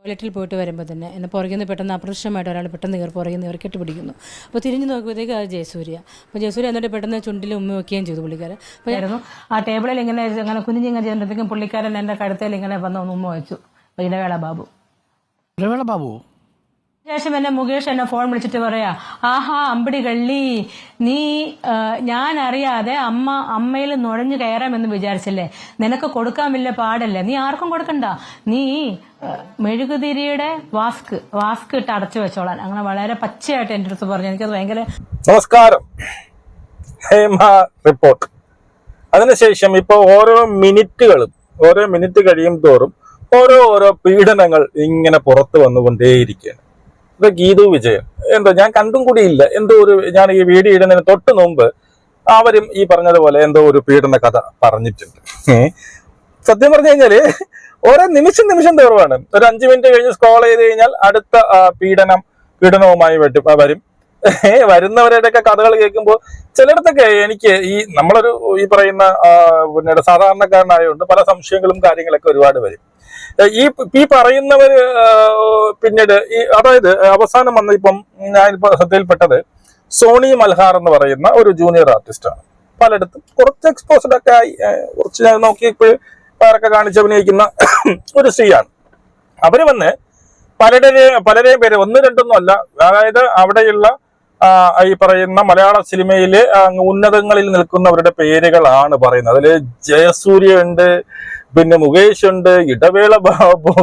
ടോയ്ലറ്റിൽ പോയിട്ട് വരുമ്പോൾ തന്നെ എന്നെ പുറകിൽ നിന്ന് പെട്ടെന്ന് അപ്രത്യക്ഷമായിട്ട് ഒരാൾ പെട്ടെന്ന് കയറി പുറകിൽ നിന്ന് കെട്ടി പിടിക്കുന്നു അപ്പോൾ തിരിഞ്ഞ് നോക്കുമ്പോഴത്തേക്ക് അത് ജയസൂര്യ. അപ്പോൾ ജയസൂര്യ എന്നിട്ട് പെട്ടെന്ന് ചുണ്ടിൽ ഉമ്മ വയ്ക്കുകയും ചെയ്തു പുള്ളിക്കാരൻ അപ്പോൾ ആയിരുന്നു. ആ ടേബിളിൽ ഇങ്ങനെ ഇങ്ങനെ കുനിഞ്ഞിങ്ങനെ ചെയ്യുമ്പോഴത്തേക്കും പുള്ളിക്കാരൻ എന്റെ കഴുത്തേൽ ഇങ്ങനെ വന്ന് ഉമ്മ വെച്ചു. ഇടവേള ബാബു. ഇടവേള ബാബു? ശേഷം എന്നെ മുകേഷ് എന്നെ ഫോൺ വിളിച്ചിട്ട് പറയാ ആഹാ അമ്പിടി കള്ളി നീ ഞാൻ അറിയാതെ അമ്മ അമ്മയിൽ നുഴഞ്ഞു കയറാമെന്ന് വിചാരിച്ചല്ലേ? നിനക്ക് കൊടുക്കാൻ വലിയ പാടല്ലേ? നീ ആർക്കും കൊടുക്കണ്ട. നീ മെഴുകുതിരിയുടെ വാസ്ക് വാസ്ക് ഇട്ട് അടച്ചു വെച്ചോളാൻ. അങ്ങനെ വളരെ പച്ചയായിട്ട് എന്റെ അടുത്ത് പറഞ്ഞു. എനിക്കത് ഭയങ്കര നമസ്കാരം. റിപ്പോർട്ട്. അതിനുശേഷം ഇപ്പൊ ഓരോ മിനിറ്റുകളും ഓരോ മിനിറ്റ് കഴിയും തോറും ഓരോ ഓരോ പീഡനങ്ങൾ ഇങ്ങനെ പുറത്തു വന്നുകൊണ്ടേയിരിക്കുകയാണ്. ഇത് ഗീതു വിജയൻ എന്തോ ഞാൻ കണ്ടും കൂടിയില്ല എന്തോ ഒരു ഞാൻ ഈ വീഡിയോ ഇടുന്നതിന് തൊട്ട് മുമ്പ് അവരും ഈ പറഞ്ഞതുപോലെ എന്തോ ഒരു പീഡന കഥ പറഞ്ഞിട്ടുണ്ട്? സത്യം പറഞ്ഞു കഴിഞ്ഞാൽ ഓരോ നിമിഷം നിമിഷം തീർവാണ് ഒരു അഞ്ചു മിനിറ്റ് കഴിഞ്ഞ് സ്ക്രോൾ ചെയ്ത് കഴിഞ്ഞാൽ അടുത്ത പീഡനം പീഡനവുമായി വരും വരും. വരുന്നവരുടെ വരുന്നവരുടെയൊക്കെ കഥകൾ കേൾക്കുമ്പോൾ ചിലയിടത്തൊക്കെ എനിക്ക് ഈ നമ്മളൊരു ഈ പറയുന്ന പിന്നെ സാധാരണക്കാരനായതുകൊണ്ട് പല സംശയങ്ങളും കാര്യങ്ങളൊക്കെ ഒരുപാട് വരും. ഈ ഈ പറയുന്നവര് പിന്നീട് ഈ അതായത് അവസാനം വന്ന ഇപ്പം ഞാനിപ്പോ ശ്രദ്ധയിൽപ്പെട്ടത് സോണി മൽഹാർ എന്ന് പറയുന്ന ഒരു ജൂനിയർ ആർട്ടിസ്റ്റാണ് പലയിടത്തും കുറച്ച് എക്സ്പോസ്ഡ് ഒക്കെ ആയി. കുറച്ച് ഞാൻ നോക്കിയപ്പോൾ വേറൊക്കെ കാണിച്ച് അഭിനയിക്കുന്ന ഒരു സ്ത്രീയാണ്. അവർ വന്ന് പലരുടെയും പലരെയും പേര് ഒന്ന് രണ്ടൊന്നും അല്ല. അതായത് അവിടെയുള്ള ഈ പറയുന്ന മലയാള സിനിമയിലെ ഉന്നതങ്ങളിൽ നിൽക്കുന്നവരുടെ പേരുകളാണ് പറയുന്നത്. അതിൽ ജയസൂര്യ ഉണ്ട് പിന്നെ മുകേഷ് ഉണ്ട് ഇടവേള ബാബു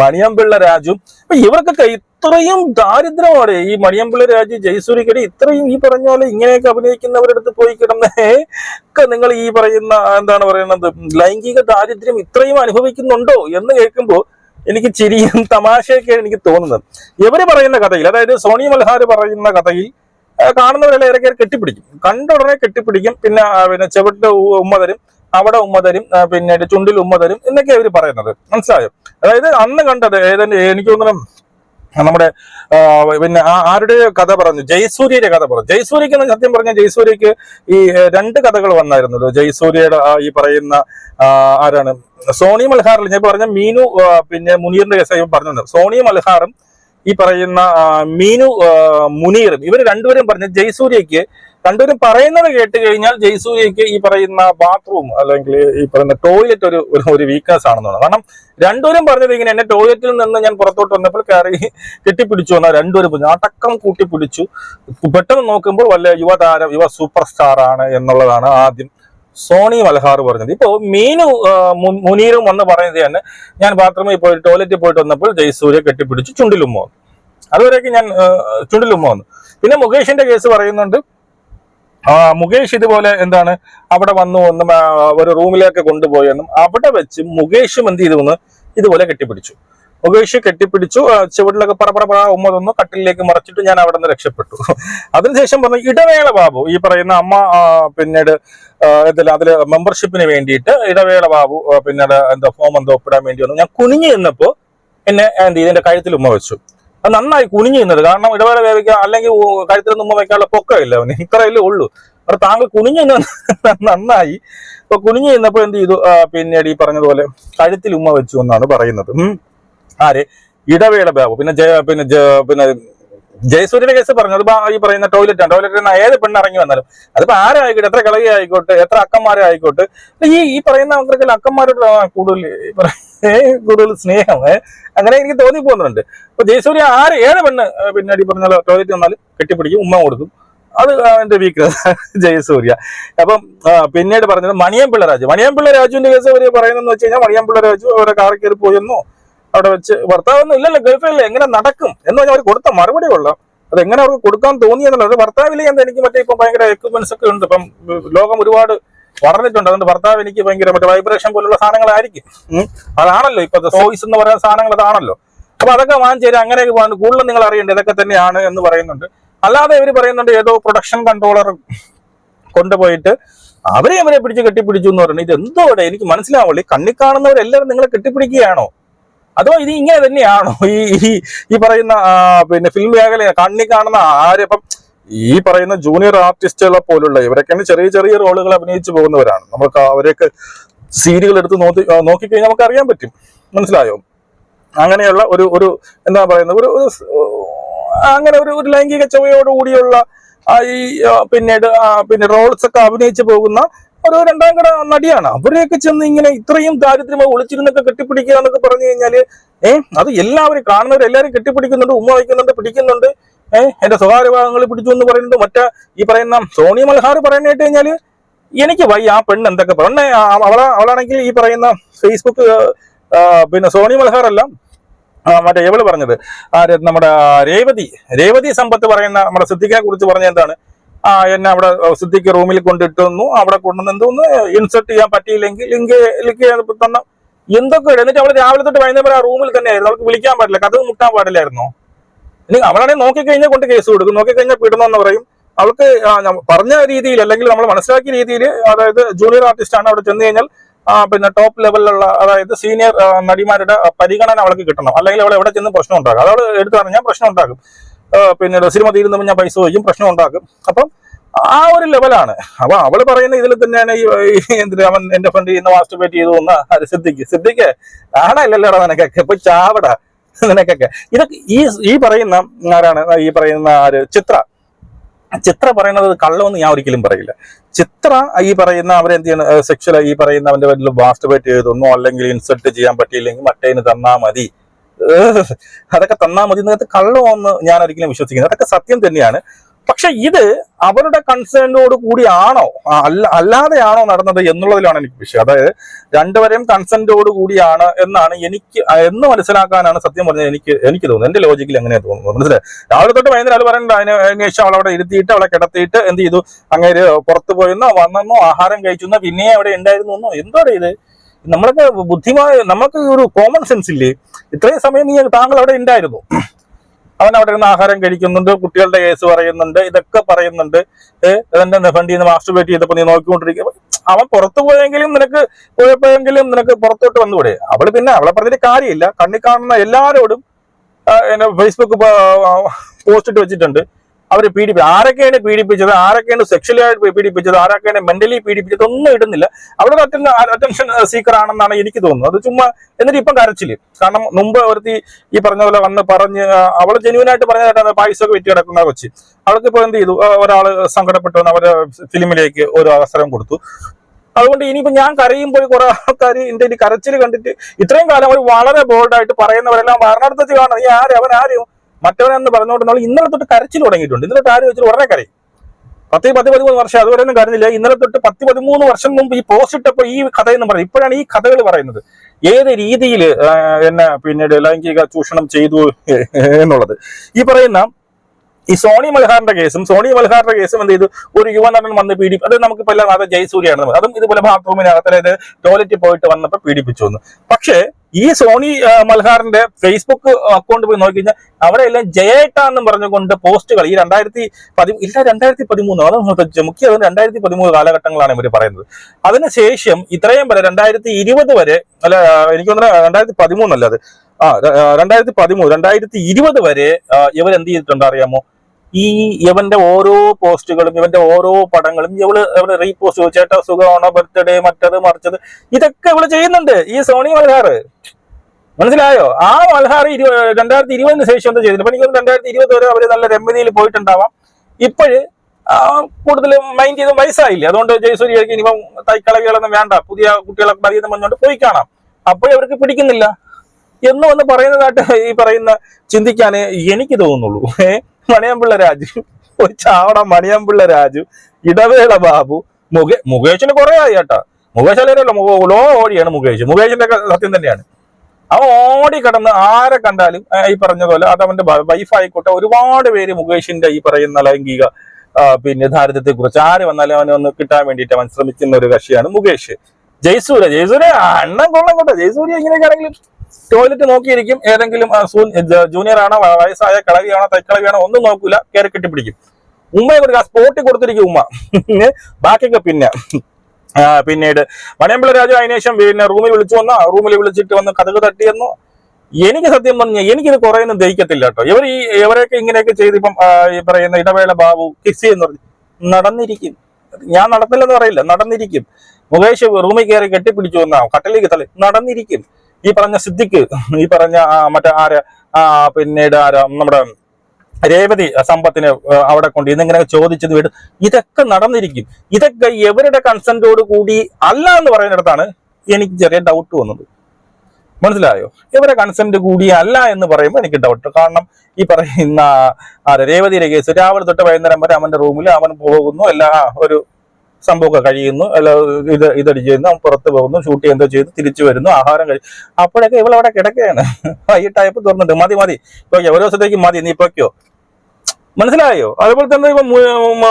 മണിയമ്പിള്ള രാജു. ഇവർക്കൊക്കെ ഇത്രയും ദാരിദ്ര്യമാണ്. ഈ മണിയമ്പിള്ള രാജു ജയസൂര്യക്കടി ഇത്രയും ഈ പറഞ്ഞ പോലെ ഇങ്ങനെയൊക്കെ അഭിനയിക്കുന്നവരുടെ അടുത്ത് പോയി കിടന്നേ ഒക്കെ നിങ്ങൾ ഈ പറയുന്ന എന്താണ് പറയുന്നത് ലൈംഗിക ദാരിദ്ര്യം ഇത്രയും അനുഭവിക്കുന്നുണ്ടോ എന്ന് കേൾക്കുമ്പോൾ എനിക്ക് ചിരിയും തമാശയൊക്കെയാണ് എനിക്ക് തോന്നുന്നത്. ഇവർ പറയുന്ന കഥയിൽ അതായത് സോണി മൽഹാർ പറയുന്ന കഥയിൽ കാണുന്നവരെല്ലാം ഇറക്കി കെട്ടിപ്പിടിക്കും. കണ്ട ഉടനെ കെട്ടിപ്പിടിക്കും. പിന്നെ പിന്നെ ചെവിട്ട് ഉമ്മ തരും. അവിടെ ഉമ്മ തരും പിന്നെ ചുണ്ടിൽ ഉമ്മ തരും എന്നൊക്കെ പറയുന്നത്. മനസ്സിലായോ? അതായത് അന്ന് കണ്ടത് ഏതെങ്കിലും എനിക്ക് തോന്നുന്നു നമ്മുടെ പിന്നെ ആരുടെ കഥ പറഞ്ഞു? ജയസൂര്യയുടെ കഥ പറഞ്ഞു. ജയസൂര്യക്ക് സത്യം പറഞ്ഞ ജയസൂര്യക്ക് ഈ രണ്ട് കഥകൾ വന്നായിരുന്നല്ലോ. ജയസൂര്യയുടെ ഈ പറയുന്ന ആരാണ്? സോണി മൽഹാറിൽ ഞാൻ പറഞ്ഞ മീനു പിന്നെ മുനീറിന്റെ കേസ് പറഞ്ഞു സോണി മൽഹാറും ഈ പറയുന്ന മീനു മുനീറും ഇവർ രണ്ടുപേരും പറഞ്ഞ ജയസൂര്യക്ക് രണ്ടുപേരും പറയുന്നത് കേട്ട് കഴിഞ്ഞാൽ ജയസൂര്യക്ക് ഈ പറയുന്ന ബാത്റൂം അല്ലെങ്കിൽ ഈ പറയുന്ന ടോയ്ലറ്റ് ഒരു ഒരു- വീക്ക്നെസ് ആണെന്ന് തോന്നുന്നു കാരണം രണ്ടുപേരും പറഞ്ഞത് ഇങ്ങനെ എന്നെ ടോയ്ലറ്റിൽ നിന്ന് ഞാൻ പുറത്തോട്ട് വന്നപ്പോൾ കയറി കെട്ടിപ്പിടിച്ചു വന്ന രണ്ടുപേരും അടക്കം കൂട്ടിപ്പിടിച്ചു. പെട്ടെന്ന് നോക്കുമ്പോൾ വല്ല യുവതാരം യുവ സൂപ്പർ സ്റ്റാർ ആണ് എന്നുള്ളതാണ് ആദ്യം സോണി മൽഹാർ പറഞ്ഞത്. ഇപ്പോ മീനു മുനീറും വന്ന് പറയുന്നത് തന്നെ ഞാൻ ബാത്റൂമിൽ പോയി ടോയ്ലറ്റിൽ പോയിട്ട് വന്നപ്പോൾ ജയസൂര്യ കെട്ടിപ്പിടിച്ച് ചുണ്ടിലുമ്മ വന്നു. അതുവരെയൊക്കെ ഞാൻ ചുണ്ടിലുമ്മ വന്നു. പിന്നെ മുകേഷിന്റെ കേസ് പറയുന്നുണ്ട്. മുകേഷ് ഇതുപോലെ എന്താണ് അവിടെ വന്നു ഒന്നും ഒരു റൂമിലേക്ക് കൊണ്ടുപോയെന്നും അവിടെ വെച്ച് മുകേഷും എന്ത് ചെയ്തു ഇതുപോലെ കെട്ടിപ്പിടിച്ചു. മുകേഷ് കെട്ടിപ്പിടിച്ചു. ചുവട്ടിലൊക്കെ പറ പറ പറ ഉമ്മ തന്നു. കട്ടിലേക്ക് മറച്ചിട്ട് ഞാൻ അവിടെ നിന്ന് രക്ഷപ്പെട്ടു. അതിനുശേഷം പറഞ്ഞു ഇടവേള ബാബു ഈ പറയുന്ന അമ്മ പിന്നീട് എന്തല്ല അതിൽ മെമ്പർഷിപ്പിന് വേണ്ടിയിട്ട് ഇടവേള ബാബു പിന്നീട് എന്താ ഫോം എന്തോ ഒപ്പിടാൻ വേണ്ടി വന്നു. ഞാൻ കുനിഞ്ഞു നിന്നപ്പോ എന്നെ എന്ത് ചെയ്തു? എന്റെ കഴുത്തിൽ ഉമ്മ വെച്ചു. അത് നന്നായി കുനിഞ്ഞു നിന്നത്. കാരണം ഇടവേള വേവിക്കാൻ അല്ലെങ്കിൽ കഴുത്തിൽ ഉമ്മ വെക്കാനുള്ള പൊക്കമില്ല അവന്. ഇത്രയല്ലേ ഉള്ളൂ. അപ്പൊ താങ്കൾ കുനിഞ്ഞു നിന്ന് നന്നായി. അപ്പൊ കുനിഞ്ഞു നിന്നപ്പോ എന്ത് ചെയ്തു? പിന്നീട് ഈ പറഞ്ഞതുപോലെ കഴുത്തിൽ ഉമ്മ വെച്ചു എന്നാണ് പറയുന്നത്. ആര്? ഇടവേള ബാബു. പിന്നെ പിന്നെ പിന്നെ ജയസൂര്യയുടെ കേസ് പറഞ്ഞു അത് ഈ പറയുന്ന ടോയ്ലറ്റ് ടോയ്ലറ്റിൽ നിന്ന് ഏത് പെണ്ണ് ഇറങ്ങി വന്നാലും അതിപ്പോ ആരായിക്കോട്ടെ? എത്ര കളകി ആയിക്കോട്ടെ? എത്ര അക്കന്മാരെ ആയിക്കോട്ടെ? ഈ ഈ പറയുന്ന ആൾക്കാർക്ക് അക്കന്മാരോട് കൂടുതൽ കൂടുതൽ സ്നേഹം അങ്ങനെ എനിക്ക് തോന്നി പോകുന്നുണ്ട് അപ്പൊ ജയസൂര്യ ആര് ഏത് പെണ്ണ് ഏ, പിന്നെ ഈ പറഞ്ഞ ടോയ്ലറ്റ് വന്നാലും കെട്ടിപ്പിടിക്കും ഉമ്മ കൊടുക്കും. അത് എന്റെ വീക്ക്നസ് ജയസൂര്യ. അപ്പം പിന്നീട് പറഞ്ഞത് മണിയമ്പിള്ള രാജു. മണിയമ്പിള്ള രാജുവിന്റെ കേസ് അവർ പറയുന്നതെന്ന് വെച്ച് കഴിഞ്ഞാൽ മണിയമ്പിള്ള രാജു അവരെ കാറിൽ കയറി പോയെന്നോ അവിടെ വെച്ച് ഭർത്താവൊന്നും ഇല്ലല്ലോ ഗൾഫിലല്ലേ എങ്ങനെ നടക്കും എന്ന് പറഞ്ഞാൽ അവർ കൊടുത്ത മറുപടി കൊള്ളാം. അത് എങ്ങനെ അവർക്ക് കൊടുക്കാൻ തോന്നിയെന്നുള്ളത് ഭർത്താവിലെ എന്താ എനിക്ക് മറ്റേ ഇപ്പം ഭയങ്കര എക്യുപ്മെന്റ്സ് ഒക്കെ ഉണ്ട്. ഇപ്പം ലോകം ഒരുപാട് വളർന്നിട്ടുണ്ട്. അതുകൊണ്ട് ഭർത്താവ് എനിക്ക് ഭയങ്കര മറ്റേ വൈബ്രേഷൻ പോലുള്ള സാധനങ്ങളായിരിക്കും. അതാണല്ലോ ഇപ്പോഴത്തെ സോയിസ് എന്ന് പറയുന്ന സാധനങ്ങൾ അതാണല്ലോ. അപ്പൊ അതൊക്കെ വാങ്ങിച്ചു തരാം അങ്ങനെയൊക്കെ പോകാണ്ട് കൂടുതലും നിങ്ങൾ അറിയേണ്ടത് ഇതൊക്കെ തന്നെയാണ് എന്ന് പറയുന്നുണ്ട്. അല്ലാതെ ഇവർ പറയുന്നുണ്ട് ഏതോ പ്രൊഡക്ഷൻ കൺട്രോളർ കൊണ്ടുപോയിട്ട് അവരെ അവരെ പിടിച്ച് കെട്ടിപ്പിടിച്ചു എന്ന് പറയുന്നത് ഇത് എന്തോടെ എനിക്ക് മനസ്സിലാവുള്ളൂ കണ്ണി കാണുന്നവരെല്ലാവരും നിങ്ങളെ കെട്ടിപ്പിടിക്കുകയാണോ? അതോ ഇത് ഇങ്ങനെ തന്നെയാണോ? ഈ ഈ- പറയുന്ന പിന്നെ ഫിലിം മേഖല കണ്ണി കാണുന്ന ആരിപ്പം ഈ പറയുന്ന ജൂനിയർ ആർട്ടിസ്റ്റുകളെ പോലുള്ള ഇവരൊക്കെയാണ് ചെറിയ ചെറിയ റോളുകൾ അഭിനയിച്ചു പോകുന്നവരാണ്. നമുക്ക് അവരെയൊക്കെ സീരിയൽ എടുത്ത് നോക്കി നോക്കിക്കഴിഞ്ഞാൽ നമുക്ക് അറിയാൻ പറ്റും. മനസ്സിലായോ? അങ്ങനെയുള്ള ഒരു ഒരു എന്താ പറയുന്നത്? ഒരു അങ്ങനെ ഒരു ഒരു ലൈംഗിക ചുവയോട് കൂടിയുള്ള ആ ഈ പിന്നീട് പിന്നെ റോൾസ് ഒക്കെ അഭിനയിച്ചു പോകുന്ന ഒരു രണ്ടാം കട നടിയാണ്. അവരെയൊക്കെ ചെന്ന് ഇങ്ങനെ ഇത്രയും ദാരിദ്ര്യമായി ഒളിച്ചിരുന്നൊക്കെ കെട്ടിപ്പിടിക്കുക എന്നൊക്കെ പറഞ്ഞു കഴിഞ്ഞാൽ ഏഹ് അത് എല്ലാവരും കാണുന്നവർ എല്ലാവരും കെട്ടിപ്പിടിക്കുന്നുണ്ട് ഉമ്മ വയ്ക്കുന്നുണ്ട് പിടിക്കുന്നുണ്ട്. ഏഹ് എന്റെ സ്വകാര്യ ഭാഗങ്ങൾ പിടിച്ചു എന്ന് പറയുന്നുണ്ട്. മറ്റേ ഈ പറയുന്ന സോണി മൽഹാർ പറയുന്ന കേട്ട് കഴിഞ്ഞാൽ എനിക്ക് വയ്യ ആ പെണ്ണ് എന്തൊക്കെ പെണ്ണെ അവളാണെങ്കിൽ ഈ പറയുന്ന ഫേസ്ബുക്ക് പിന്നെ സോണി മൽഹാർ അല്ല ആ, മറ്റേ എവൾ പറഞ്ഞത്? നമ്മുടെ രേവതി. രേവതി സമ്പത്ത് പറയുന്ന നമ്മുടെ സിദ്ധിക്കെ കുറിച്ച് പറഞ്ഞ എന്താണ്? ആ എന്നെ അവിടെ സിദ്ദിഖ് റൂമിൽ കൊണ്ടിട്ടുന്നു അവിടെ കൊണ്ടുവന്ന് എന്തോന്ന് ഇൻസെർട്ട് ചെയ്യാൻ പറ്റിയില്ലെങ്കിൽ ലിങ്ക് ലിങ്ക് തന്ന എന്തൊക്കെ. എന്നിട്ട് അവൾ രാവിലെ തൊട്ട് വൈകുന്നേരം ആ റൂമിൽ തന്നെയായിരുന്നു. അവൾക്ക് വിളിക്കാൻ പാടില്ല കഥ മുട്ടാൻ പാടില്ലായിരുന്നോ. ഇനി അവളാണെങ്കിൽ നോക്കിക്കഴിഞ്ഞാൽ കൊണ്ട് കേസ് കൊടുക്കും. നോക്കിക്കഴിഞ്ഞാൽ പിടണമെന്ന് പറയും. അവൾക്ക് പറഞ്ഞ രീതിയിൽ അല്ലെങ്കിൽ നമ്മൾ മനസ്സിലാക്കിയ രീതിയിൽ അതായത് ജൂനിയർ ആർട്ടിസ്റ്റ് ആണ് അവിടെ ചെന്ന് കഴിഞ്ഞാൽ പിന്നെ ടോപ്പ് ലെവലിലുള്ള അതായത് സീനിയർ നടിമാരുടെ പരിഗണന അവൾക്ക് കിട്ടണം. അല്ലെങ്കിൽ അവൾ എവിടെ ചെന്ന് പ്രശ്നം ഉണ്ടാകും അതവൾ എടുത്തു പറഞ്ഞാൽ പ്രശ്നം ഉണ്ടാകും പിന്നെ സിനിമ തീരുന്നപ്പോൾ ഞാൻ പൈസ ചോദിക്കും പ്രശ്നം ഉണ്ടാക്കും. അപ്പം ആ ഒരു ലെവലാണ് അപ്പൊ അവൾ പറയുന്ന ഇതിൽ തന്നെയാണ് ഈ എന്തിനാ അവൻ എന്റെ ഫ്രണ്ട് ഇന്ന് മാസ്റ്റർബേറ്റ് ചെയ്തു എന്ന് സിദ്ധിക്ക്? സിദ്ധിക്ക് ആണല്ലല്ലോടാ നിനക്കൊക്കെ? ഇപ്പൊ ചാവടാ നിനക്കൊക്കെ. ഇതൊക്കെ ഈ ഈ പറയുന്ന ആരാണ്? ഈ പറയുന്ന ആര്? ചിത്ര. ചിത്ര പറയുന്നത് കള്ളമെന്ന് ഞാൻ ഒരിക്കലും പറയില്ല. ചിത്ര ഈ പറയുന്ന അവരെന്ത് ചെയ്യണം സെക്ഷൽ ഈ പറയുന്ന അവന്റെ പേരിൽ മാസ്റ്റർബേറ്റ് ചെയ്തൊന്നോ അല്ലെങ്കിൽ ഇൻസൾട്ട് ചെയ്യാൻ പറ്റിയില്ലെങ്കിൽ മറ്റേന് തന്നാ മതി. അതൊക്കെ തന്നാ മതി. എന്നകത്ത് കള്ളമെന്ന് ഞാൻ ഒരിക്കലും വിശ്വസിക്കുന്നത് അതൊക്കെ സത്യം തന്നെയാണ്. പക്ഷെ ഇത് അവരുടെ കൺസേണിനോട് കൂടിയാണോ? അല്ല അല്ലാതെയാണോ നടന്നത് എന്നുള്ളതിലാണ് എനിക്ക് വിഷയം. അതായത് രണ്ടുപേരെയും കൺസെന്റോട് കൂടിയാണ് എന്നാണ് എനിക്ക് എന്ന് മനസ്സിലാക്കാനാണ് സത്യം പറഞ്ഞത് എനിക്ക് എനിക്ക് തോന്നുന്നത്. എന്റെ ലോജിക്കിൽ എങ്ങനെയാ തോന്നുന്നത്. മനസ്സിലായി? രാവിലെ തൊട്ട് വൈകുന്നേരം അത് പറയണ്ട അതിന് ശേഷം അവളെ അവിടെ ഇരുത്തിയിട്ട് അവളെ കിടത്തിയിട്ട് എന്ത് ചെയ്തു? അങ്ങേര് പുറത്തു പോയെന്നോ വന്നെന്നോ ആഹാരം കഴിച്ചെന്നോ പിന്നെ അവിടെ ഉണ്ടായിരുന്നു എന്നോ? എന്തോടെ ഇത്? നമ്മളൊക്കെ ബുദ്ധിമായ നമുക്ക് ഒരു കോമൺ സെൻസ് ഇല്ലേ? ഇത്രയും സമയം നീ താങ്കൾ അവിടെ ഉണ്ടായിരുന്നു. അവൻ അവിടെ ഇരുന്ന് ആഹാരം കഴിക്കുന്നുണ്ട് കുട്ടികളുടെ കേസ് പറയുന്നുണ്ട് ഇതൊക്കെ പറയുന്നുണ്ട്. ഏഹ് നിഫണ്ടി മാസ്റ്റർബേറ്റ് ചെയ്തപ്പോ നീ നോക്കിക്കൊണ്ടിരിക്കുക അവൻ പുറത്തു പോയെങ്കിലും നിനക്ക് പോയപ്പോഴെങ്കിലും നിനക്ക് പുറത്തോട്ട് വന്നുകൂടെ? അവൾ പിന്നെ അവളെ പറഞ്ഞിട്ട് കാര്യമില്ല. കണ്ണി കാണുന്ന എല്ലാവരോടും എന്നെ ഫേസ്ബുക്ക് പോസ്റ്റ് ഇട്ട് വെച്ചിട്ടുണ്ട്. അവർ പീഡിപ്പി ആരൊക്കെയാണ് പീഡിപ്പിച്ചത്? ആരൊക്കെയാണ് സെക്ഷലി ആയിട്ട് പീഡിപ്പിച്ചത്? ആരൊക്കെയാണ് മെന്റലി പീഡിപ്പിച്ചത്? ഒന്നും ഇടുന്നില്ല. അവിടെ അറ്റൻഷൻ സീക്കർ ആണെന്നാണ് എനിക്ക് തോന്നുന്നത്. അത് ചുമ്മാ എന്നിട്ട് ഇപ്പം കരച്ചിൽ. കാരണം മുമ്പ് ഒരുത്തി ഈ പറഞ്ഞ പോലെ വന്ന് പറഞ്ഞ് അവൾ ആയിട്ട് പറഞ്ഞതായിട്ടാണ് പൈസ ഒക്കെ വെറ്റി കിടക്കുന്ന കൊച്ച്. അവൾക്ക് ഇപ്പൊ എന്ത് ചെയ്തു? ഒരാൾ സങ്കടപ്പെട്ടു അവരെ ഫിലിമിലേക്ക് ഒരു അവസരം കൊടുത്തു. അതുകൊണ്ട് ഇനിയിപ്പോ ഞാൻ കരയുമ്പോൾ കുറെ ആൾക്കാർ എന്റെ കരച്ചിൽ കണ്ടിട്ട് ഇത്രയും കാലം അവർ വളരെ ബോൾഡായിട്ട് പറയുന്നവരെല്ലാം മരണടുത്ത് കാണുന്നത്. കാണും ഈ ആര്? അവൻ ആരും? മറ്റവനെന്ന് പറഞ്ഞുകൊണ്ട് നമ്മൾ ഇന്നലെ തൊട്ട് കരച്ചിൽ തുടങ്ങിയിട്ടുണ്ട്. ഇന്നലെ തൊട്ട് വെച്ചിട്ട് ഉടനെ കരയും. പത്ത് പത്ത് പതിമൂന്ന് വർഷം അതുവരെ ഒന്നും കരുന്നില്ല ഇന്നലെ തൊട്ട് പത്ത് പതിമൂന്ന് വർഷം മുമ്പ് ഈ പോസ്റ്റ് ഇട്ടപ്പോൾ ഈ കഥയെന്ന് പറയുന്നത് ഇപ്പോഴാണ് ഈ കഥകൾ പറയുന്നത്. ഏത് രീതിയിൽ എന്നെ പിന്നീട് ലൈംഗിക ചൂഷണം ചെയ്തു എന്നുള്ളത്. ഈ പറയുന്ന ഈ സോണി മൽഹാറിന്റെ കേസും സോണി മൽഹാറിന്റെ കേസും എന്ത് ചെയ്തു? ഒരു യുവനടൻ വന്ന് പീഡി അത് നമുക്ക് എല്ലാം അത് ജയസൂര്യാണ്. അതും ഇതുപോലെ ബാത്റൂമിനകത്ത് അതായത് ടോയ്ലറ്റിൽ പോയിട്ട് വന്നപ്പോൾ പീഡിപ്പിച്ചു വന്നു പക്ഷേ ഈ സോണി മൽഹാറിന്റെ ഫേസ്ബുക്ക് അക്കൗണ്ട് പോയി നോക്കി കഴിഞ്ഞാൽ അവരെല്ലാം ജയേട്ട പറഞ്ഞുകൊണ്ട് പോസ്റ്റുകൾ ഈ രണ്ടായിരത്തി പതി ഇല്ല രണ്ടായിരത്തി പതിമൂന്ന് അത് മുഖ്യ രണ്ടായിരത്തി പതിമൂന്ന് കാലഘട്ടങ്ങളാണ് ഇവർ പറയുന്നത്. അതിനുശേഷം ഇത്രയും വരെ രണ്ടായിരത്തി ഇരുപത് വരെ അല്ല എനിക്ക് തോന്നുന്നത് രണ്ടായിരത്തി പതിമൂന്നല്ല അത്? ആ രണ്ടായിരത്തി പതിമൂന്ന് രണ്ടായിരത്തി ഇരുപത് വരെ ഇവരെന്ത് ചെയ്തിട്ടുണ്ട് അറിയാമോ? ഈ ഇവന്റെ ഓരോ പോസ്റ്റുകളും ഇവന്റെ ഓരോ പടങ്ങളും ഇവൾ ഇവൾ റീപോസ്റ്റ് ചേട്ടാ സുഖമാണോ? ബർത്ത്ഡേ മറ്റത് മറിച്ചത്? ഇതൊക്കെ ഇവൾ ചെയ്യുന്നുണ്ട്. ഈ സോണി മൽഹാർ മനസ്സിലായോ? ആ മൽഹാർ ഇരു രണ്ടായിരത്തി ഇരുപതിന് ശേഷം എന്താ ചെയ്തില്ല എനിക്ക് രണ്ടായിരത്തി ഇരുപത് വരെ അവർ നല്ല രമ്യതയിൽ പോയിട്ടുണ്ടാവാം. ഇപ്പോഴ് കൂടുതൽ മൈൻഡ് ചെയ്ത് വയസ്സായില്ലേ? അതുകൊണ്ട് ജയസൂര്യക്ക് ഇനിയിപ്പം തൈക്കളവികളൊന്നും വേണ്ട. പുതിയ കുട്ടികളൊക്കെ മതിയെന്ന് പറഞ്ഞുകൊണ്ട് പോയി കാണാം. അപ്പോഴേ അവർക്ക് പിടിക്കുന്നില്ല. എന്ന് വന്ന് പറയുന്നതായിട്ട് ഈ പറയുന്ന ചിന്തിക്കാനേ എനിക്ക് തോന്നുന്നുള്ളൂ. ഏ? മണിയമ്പിള്ള രാജു ഒരു ചാവട മണിയമ്പിള്ള രാജു ഇടവേള ബാബു മുകേ മുകേഷിന് കുറെ ആയി കേട്ടാ. മുകേഷ് അല്ലല്ലോ ലോ ഓടിയാണ് മുകേഷ്. മുകേഷിന്റെ സത്യം തന്നെയാണ്. അവൻ ഓടി കിടന്ന് ആരെ കണ്ടാലും ഈ പറഞ്ഞ പോലെ അത് അവന്റെ വൈഫ് ആയിക്കോട്ടെ ഒരുപാട് പേര് മുകേഷിന്റെ ഈ പറയുന്ന ലൈംഗിക പിന്നെ ദാരിദ്ര്യത്തെ കുറിച്ച് ആര് വന്നാലും അവനെ ഒന്ന് കിട്ടാൻ വേണ്ടിയിട്ട് അവൻ ശ്രമിക്കുന്ന ഒരു കക്ഷിയാണ് മുകേഷ്. ജയ്സൂര ജയ്സൂര അണ്ണം കൊള്ളം കേട്ടോ. ജയ്സൂര്യ ഇങ്ങനെയൊക്കെ ആണെങ്കിലും ടോയ്ലറ്റ് നോക്കിയിരിക്കും. ഏതെങ്കിലും ജൂനിയർ ആണോ വയസ്സായ കളവിയാണോ തൈക്കളവിയാണോ ഒന്നും നോക്കൂല. കയറി കെട്ടിപ്പിടിക്കും. ഉമ്മയെ കൊടുക്കുക. സ്പോട്ടിൽ കൊടുത്തിരിക്കും ഉമ്മ. ബാക്കിയൊക്കെ പിന്നെ പിന്നീട് മണിയമ്പിള രാജു അതിനുശേഷം പിന്നെ റൂമിൽ വിളിച്ചു വന്നോ. റൂമിൽ വിളിച്ചിട്ട് വന്ന് കഥക് തട്ടിയെന്നോ എനിക്ക് സത്യം പറഞ്ഞാൽ എനിക്കിത് കുറെ ഒന്നും ദഹിക്കത്തില്ല കേട്ടോ. ഇവർ ഈ ഇവരെയൊക്കെ ഇങ്ങനെയൊക്കെ ചെയ്ത് ഇപ്പം ഈ പറയുന്ന ഇടവേള ബാബു കിസ് എന്ന് പറഞ്ഞു. നടന്നിരിക്കും. ഞാൻ നടന്നില്ലെന്ന് പറയില്ല. നടന്നിരിക്കും. മുകേഷ് റൂമിൽ കയറി കെട്ടിപ്പിടിച്ചു വന്ന കട്ടലേക്ക് തള്ളി. നടന്നിരിക്കും. ഈ പറഞ്ഞ സിദ്ധിക്ക് ഈ പറഞ്ഞ മറ്റേ ആര് പിന്നീട് ആരാ നമ്മുടെ രേവതി സമ്പത്തിന് അവിടെ കൊണ്ട് ഇന്നിങ്ങനെ ചോദിച്ചത് വീട് ഇതൊക്കെ നടന്നിരിക്കും. ഇതൊക്കെ എവരുടെ കൺസെന്റോട് കൂടി അല്ല എന്ന് പറയുന്നിടത്താണ് എനിക്ക് ചെറിയ ഡൗട്ട് വന്നത്. മനസ്സിലായോ? ഇവരെ കൺസെന്റ് കൂടി അല്ല എന്ന് പറയുമ്പോൾ എനിക്ക് ഡൗട്ട് കാരണം ഈ പറയുന്ന രേവതിയുടെ കേസ് രാവിലെ തൊട്ട് വൈകുന്നേരം വരെ അവന്റെ റൂമിൽ അവൻ പോകുന്നു എല്ലാ ഒരു സംഭവമൊക്കെ കഴിയുന്നു. അല്ല ഇത് ഇതടിച്ച് ചെയ്യുന്നു. പുറത്ത് പോകുന്നു ഷൂട്ട് ചെയ്യുന്നതോ ചെയ്തു തിരിച്ചു വരുന്നു ആഹാരം കഴി അപ്പോഴൊക്കെ ഇവളവിടെ കിടക്കുകയാണ്. വൈകിട്ടായപ്പോൾ തുറന്നിട്ട് മതി മതി ഇപ്പൊ ഒരു ദിവസത്തേക്ക് മതി നീ ഇപ്പൊക്കെയോ മനസ്സിലായോ? അതുപോലെ തന്നെ ഇപ്പൊ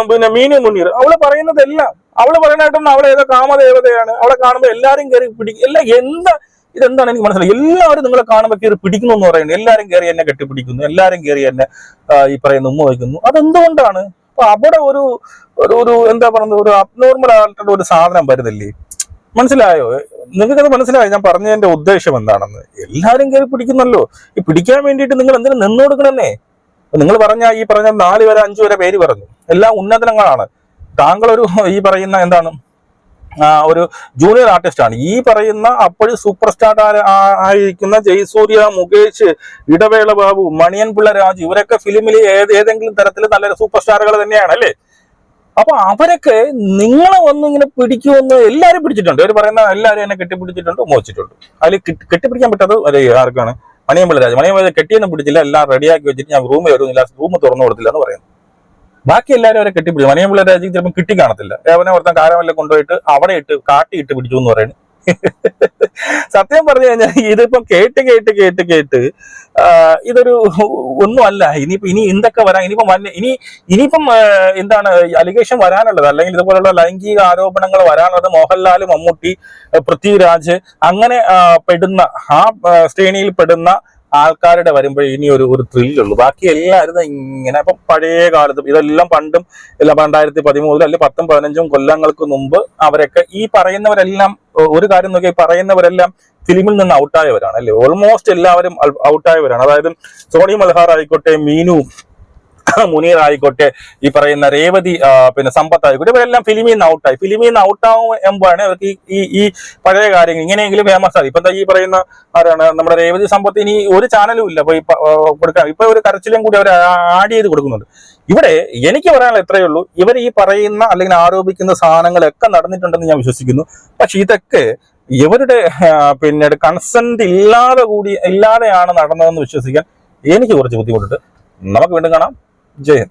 പിന്നെ മീനു മുന്നീർ അവൾ പറയുന്നതെല്ലാം അവൾ പറയുന്നതായിട്ടും അവളെ ഏതോ കാമദേവതയാണ്. അവളെ കാണുമ്പോൾ എല്ലാരും കയറി പിടിക്കും എല്ലാം എന്താ? ഇതെന്താണ് എനിക്ക് മനസ്സിലായി എല്ലാവരും നിങ്ങളെ കാണുമ്പോൾ കയറി പിടിക്കുന്നു എന്ന് പറയുന്നത് എല്ലാരും കയറി എന്നെ കെട്ടിപ്പിടിക്കുന്നു. എല്ലാരും കയറി എന്നെ ഈ പറയുന്ന ഉമ്മ വയ്ക്കുന്നു. അതെന്തുകൊണ്ടാണ്? അപ്പൊ അവിടെ ഒരു ഒരു എന്താ പറയുന്നത് ഒരു അബ്നോർമൽ ആയിട്ടുള്ള ഒരു സാധനം വരുന്നില്ലേ? മനസ്സിലായോ? നിങ്ങൾക്കത് മനസ്സിലായോ? ഞാൻ പറഞ്ഞതിന്റെ ഉദ്ദേശം എന്താണെന്ന്? എല്ലാരും കയറി പിടിക്കുന്നല്ലോ. ഈ പിടിക്കാൻ വേണ്ടിയിട്ട് നിങ്ങൾ എന്തിനും നിന്നു കൊടുക്കണമെന്നേ നിങ്ങൾ പറഞ്ഞ ഈ പറഞ്ഞ നാല് വരെ അഞ്ചു വരെ പേര് പറഞ്ഞു. എല്ലാം ഉന്നതനങ്ങളാണ് താങ്കൾ ഒരു ഈ പറയുന്ന എന്താണ്? ഒരു ജൂനിയർ ആർട്ടിസ്റ്റാണ് ഈ പറയുന്ന അപ്പോഴും സൂപ്പർ സ്റ്റാർ ആയിരിക്കുന്ന ജയസൂര്യ മുകേഷ് ഇടവേള ബാബു മണിയൻ പിള്ള രാജു ഇവരൊക്കെ ഫിലിമിൽ ഏത് ഏതെങ്കിലും തരത്തിൽ നല്ലൊരു സൂപ്പർ സ്റ്റാറുകൾ തന്നെയാണ് അല്ലേ? അപ്പൊ അവരൊക്കെ നിങ്ങളെ വന്ന് ഇങ്ങനെ പിടിക്കുമെന്ന് എല്ലാവരും പിടിച്ചിട്ടുണ്ട്. അവർ പറയുന്ന എല്ലാവരും എന്നെ കെട്ടിപ്പിടിച്ചിട്ടുണ്ട് മോച്ചിട്ടുണ്ട്. അതിൽ കെട്ടി- കെട്ടിപ്പിടിക്കാൻ പറ്റാത്തത് ആർക്കാണ്. മണിയമ്പിള്ള രാജു. മണിയമ്പിള്ള കെട്ടിയൊന്നും പിടിച്ചില്ല. എല്ലാം റെഡിയാക്കി വെച്ചിട്ട് ഞാൻ റൂമിൽ വരുന്നില്ല റൂം തുറന്നു കൊടുത്തില്ല എന്ന് പറയുന്നു. ബാക്കി എല്ലാവരും അവരെ കെട്ടിപ്പിടിച്ചു മനിയമ്പിള്ള രാജ്യം ചിലപ്പോൾ കിട്ടി കാണത്തില്ല. അവനെ ഒരുത്തൻ കാരമെല്ലാം കൊണ്ടുപോയിട്ട് അവിടെ ഇട്ട് കാട്ടി ഇട്ട് പിടിച്ചു എന്ന് പറയുന്നത് സത്യം പറഞ്ഞു കഴിഞ്ഞാൽ ഇതിപ്പം കേട്ട് കേട്ട് കേട്ട് കേട്ട് ഇതൊരു ഒന്നുമല്ല ഇനിയിപ്പോ ഇനി എന്തൊക്കെ വരാൻ ഇനിയിപ്പം വന്ന- ഇനി ഇനിയിപ്പം എന്താണ് അലിഗേഷൻ വരാനുള്ളത്. അല്ലെങ്കിൽ ഇതുപോലുള്ള ലൈംഗിക ആരോപണങ്ങൾ വരാനുള്ളത് മോഹൻലാൽ മമ്മൂട്ടി പൃഥ്വിരാജ് അങ്ങനെ പെടുന്ന ആ, ശ്രേണിയിൽ പെടുന്ന ആൾക്കാരുടെ വരുമ്പോൾ ഇനി ഒരു ഒരു ത്രില്ലുള്ളൂ ബാക്കി എല്ലാവരും ഇങ്ങനെ. ഇപ്പം പഴയ കാലത്ത് ഇതെല്ലാം പണ്ടും രണ്ടായിരത്തി പതിമൂന്നിൽ അല്ലെങ്കിൽ പത്തും പതിനഞ്ചും കൊല്ലങ്ങൾക്ക് മുമ്പ് അവരൊക്കെ ഈ പറയുന്നവരെല്ലാം ഒരു കാര്യം നോക്കി പറയുന്നവരെല്ലാം ഫിലിമിൽ നിന്ന് ഔട്ടായവരാണ് അല്ലേ? ഓൾമോസ്റ്റ് എല്ലാവരും ഔട്ടായവരാണ്. അതായത് സോണി മൽഹാർ ആയിക്കോട്ടെ മീനു മുനീർ ആയിക്കോട്ടെ ഈ പറയുന്ന രേവതി പിന്നെ സമ്പത്ത് ആയിക്കോട്ടെ ഇവരെല്ലാം ഫിലിമിൽ നിന്ന് ഔട്ടായി. ഫിലിമിൽ നിന്ന് ഔട്ടാവുമ്പോഴാണ് അവർക്ക് ഈ- ഈ പഴയ കാര്യങ്ങൾ ഇങ്ങനെയെങ്കിലും ഫേമസ് ആയി ഇപ്പൊ ഈ പറയുന്ന ആരാണ് നമ്മുടെ രേവതി സമ്പത്ത് ഇനി ഒരു ചാനലും ഇല്ല. കൊടുക്കാൻ. ഇപ്പൊ ഒരു കരച്ചിലും കൂടി അവർ ആഡ് ചെയ്ത് കൊടുക്കുന്നുണ്ട്. ഇവിടെ എനിക്ക് പറയാനുള്ള ഇത്രയേ ഉള്ളൂ. ഇവർ ഈ പറയുന്ന അല്ലെങ്കിൽ ആരോപിക്കുന്ന സാധനങ്ങളൊക്കെ നടന്നിട്ടുണ്ടെന്ന് ഞാൻ വിശ്വസിക്കുന്നു. പക്ഷെ ഇതൊക്കെ ഇവരുടെ പിന്നെ കൺസെന്റ് ഇല്ലാതെ കൂടി ഇല്ലാതെയാണ് നടന്നതെന്ന് വിശ്വസിക്കാൻ എനിക്ക് കുറച്ച് ബുദ്ധിമുട്ടുണ്ട്. നമുക്ക് വീണ്ടും കാണാം. جے ہند۔